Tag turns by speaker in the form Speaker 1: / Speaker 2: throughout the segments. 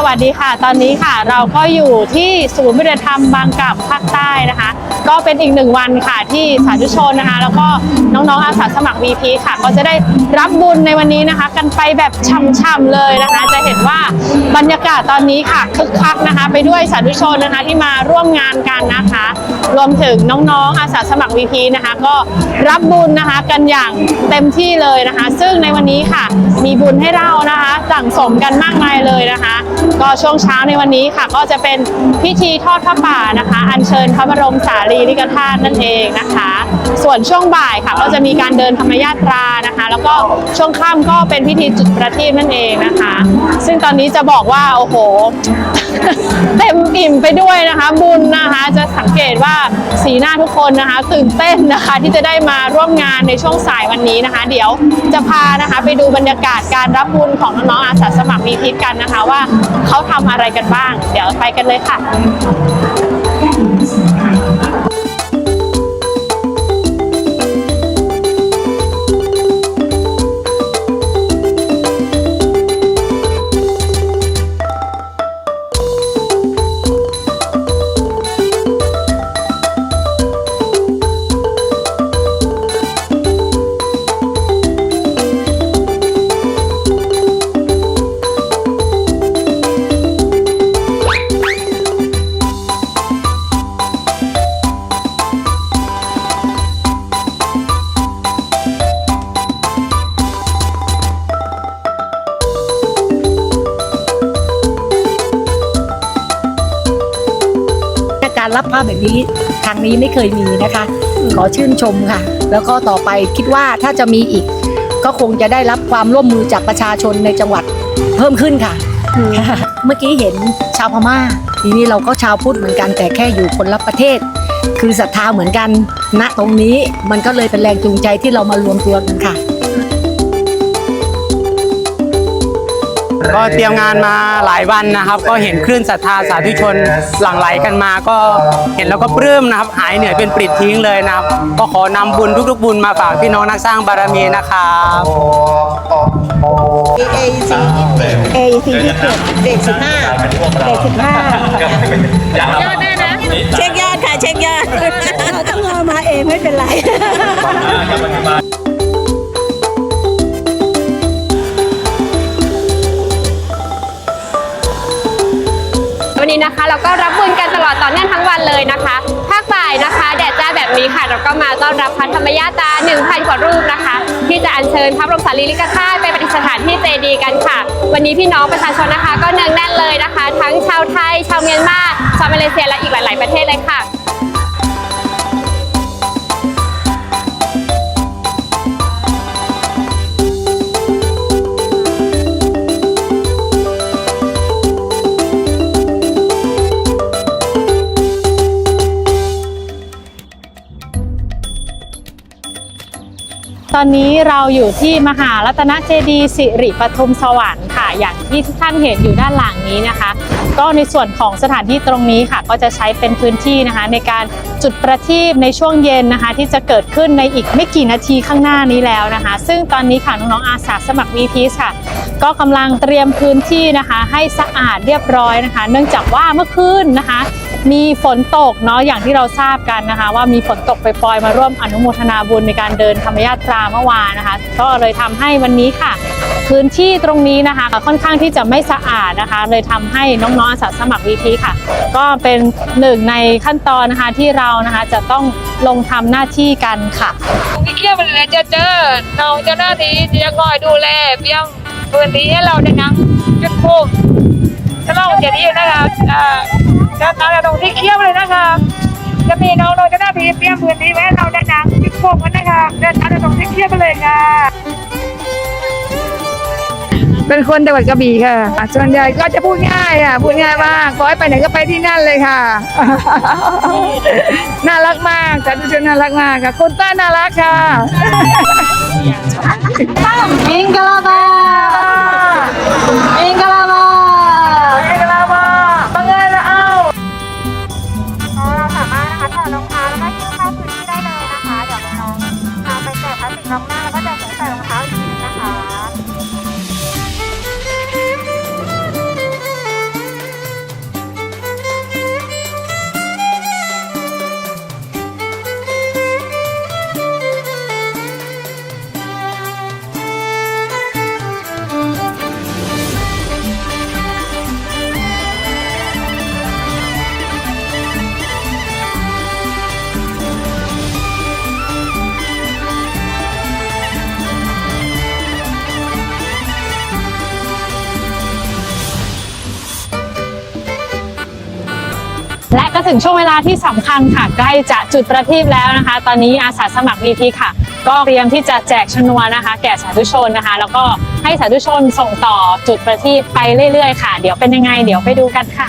Speaker 1: สวัสดีค่ะ ตอนนี้ค่ะเราก็อยู่ที่ศูนย์วิทยธรรมบางกล่ำภาคใต้นะคะ ก็เป็นอีกหนึ่งวันค่ะที่สาธุชนนะคะ แล้วก็น้องๆอาสาสมัคร VP ค่ะ ก็จะได้รับบุญในวันนี้นะคะ กันไปแบบช่ำๆเลยนะคะ จะเห็นว่าบรรยากาศตอนนี้ค่ะคึกคักนะคะ ไปด้วยสาธุชนนะคะที่มาร่วมงานกันนะคะ รวมถึงน้องๆอาสาสมัคร VP นะคะ ก็รับบุญนะคะกันอย่างเต็มที่เลยนะคะ ซึ่งในวันนี้ค่ะ มีบุญให้เรานะคะสั่งสมกันมากมายเลยนะคะก็ช่วงเช้าในวันนี้ค่ะ ก็จะเป็นพิธีทอดพระป่านะคะ อัญเชิญพระบรมสารีริกธาตุนั่นเองนะคะ ส่วนช่วงบ่ายค่ะ ก็จะมีการเดินธรรมยาตรานะคะ ก็ช่วงค่ำก็เป็นพิธีจุดประทีปนั่นเองนะคะ ซึ่งตอนนี้จะบอกว่าโอ้โห เต็มอิ่มไปด้วยนะคะ บุญนะคะ จะสังเกตว่าสีหน้าทุกคนนะคะ ตื่นเต้นนะคะที่จะได้มาร่วมงานในช่วงสายวันนี้นะคะ เดี๋ยวจะพานะคะไปดูบรรยากาศการรับบุญของน้องๆอาสาสมัครมีพิษกันนะคะว่าเขาทำอะไรกันบ้าง เดี๋ยวไปกันเลยค่ะ
Speaker 2: การรับภาพแบบนี้ครั้งนี้ไม่เคยมีนะคะ ขอชื่นชมค่ะ แล้วก็ต่อไปคิดว่าถ้าจะมีอีก ก็คงจะได้รับความร่วมมือจากประชาชนในจังหวัดเพิ่มขึ้นค่ะ เมื่อกี้เห็นชาวพม่า ทีนี้เราก็ชาวพุทธเหมือนกันแต่แค่อยู่คนละประเทศ คือศรัทธาเหมือนกันณตรงนี้มันก็เลยเป็นแรงจูงใจที่เรามารวมตัวกันค่ะ
Speaker 3: ก็เตรียมงานมาหลายวันนะครับ ก็เห็นคลื่นศรัทธาสาธุชนหลั่งไหลกันมา ก็เห็นแล้วก็ปลื้มนะครับ หายเหนื่อยเป็นปลิดทิ้งเลยนะครับ ก็ขอนำบุญทุกๆ บุญมาฝากพี่น้องนักสร้างบารมีนะครับ
Speaker 4: A C A C ที่เจ็ดเด็กสิบห้าเด็กสิบห้ายอดได้นะเช็คยอดค่ะ เช็คยอดเราต้องเอามาเองไม่เป็นไร
Speaker 1: นนี้นะคะเราก็รับบุญกันตลอดต่อเนื่องทั้งวันเลยนะคะภาคบ่ายนะคะ แดดจ้าแบบนี้ค่ะ เราก็มาต้อนรับพระธรรมยาตา 1,000 กว่ารูปนะคะ ที่จะอัญเชิญพระบรมสารีริกธาตุไปประดิษฐานที่เจดีย์กันค่ะ วันนี้พี่น้องประชาชนนะคะ ก็เนืองแน่นเลยนะคะ ทั้งชาวไทย ชาวเมียนมาชาวมาเลเซียและอีกหลาย ๆ ประเทศเลยค่ะ อนนี้เราอยู่ที่มหารัตนเจดีสิริปทุมสวรรค์ค่ะ อย่างที่ทุกท่านเห็นอยู่ด้านหลังนี้นะคะ ก็ในส่วนของสถานที่ตรงนี้ค่ะ ก็จะใช้เป็นพื้นที่นะคะ ในการจุดประทีปในช่วงเย็นนะคะ ที่จะเกิดขึ้นในอีกไม่กี่นาทีข้างหน้านี้แล้วนะคะ ซึ่งตอนนี้ค่ะน้องๆอาสาสมัครวีพีสค่ะ ก็กำลังเตรียมพื้นที่นะคะ ให้สะอาดเรียบร้อยนะคะ เนื่องจากว่าเมื่อคืนนะคะ มีฝนตกเนาะอย่างที่เราทราบกันนะคะ ว่ามีฝนตกไปปล่อยมาร่วมอนุโมทนาบุญในการเดินธรรมยาตราเมื่อวานนะคะ ก็เลยทำให้วันนี้ค่ะ พื้นที่ตรงนี้นะคะ ค่อนข้างที่จะไม่สะอาดนะคะ เลยทำให้น้องๆอาสาสมัครวีทีค่ะ ก็เป็นหนึ่งในขั้นตอนนะคะที่เรานะคะจะต้องลงทำหน้าที่กันค่ะ
Speaker 5: ที่เกี่ยวมันเลยจะเจอน้องเจ้าหน้าที่จะคอยดูแลเพียง พื้นที่ให้เราได้นั่งจุดพูกจะลองจะดีนะคะอ่าเดินทางตรงที่เกี่ยวเลยนะคะจะมีน้องๆเจ้าหน้าที่เตรียมพื้นที่ไว้ให้เราได้นั่งจุดพูกกันนะคะเดินทางตรงที่เกี่ยวไปเลยค่ะเป็นคนจังหวัดกระบี่ค่ะ ส่วนใหญ่ก็จะพูดง่ายค่ะ พูดง่ายมากขอให้ไปไหนก็ไปที่นั่นเลยค่ะ น่ารักมากสาธุชนน่ารักมากค่ะ คนใต้น่ารักค่ะ
Speaker 1: มิงกลาบา และก็ถึงช่วงเวลาที่สำคัญค่ะ ใกล้จะจุดประทีปแล้วนะคะ ตอนนี้อาสาสมัคร VP ค่ะ ก็เตรียมที่จะแจกชนวนนะคะ แก่สาธุชนนะคะ แล้วก็ให้สาธุชนส่งต่อจุดประทีปไปเรื่อยๆ ค่ะ เดี๋ยวเป็นยังไง เดี๋ยวไปดูกันค่ะ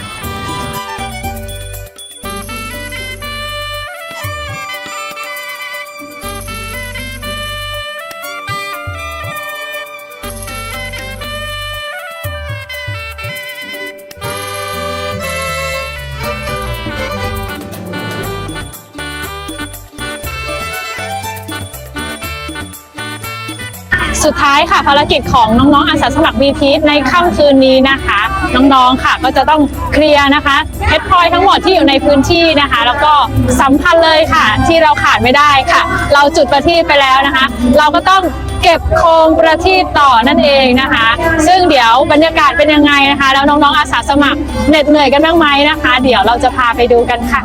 Speaker 1: สุดท้ายค่ะภารกิจของน้องๆอาสาสมัคร VP ในค่ำคืนนี้นะคะ น้องๆค่ะก็จะต้องเคลียร์นะคะเพชรพลอยทั้งหมดที่อยู่ในพื้นที่นะคะ แล้วก็สำคัญเลยค่ะ ที่เราขาดไม่ได้ค่ะ เราจุดประทีปไปแล้วนะคะ เราก็ต้องเก็บโคมประทีปต่อนั่นเองนะคะ ซึ่งเดี๋ยวบรรยากาศเป็นยังไงนะคะ แล้วน้องๆอาสาสมัครเหน็ดเหนื่อยกันบ้างไหมนะคะ เดี๋ยวเราจะพาไปดูกันค่ะ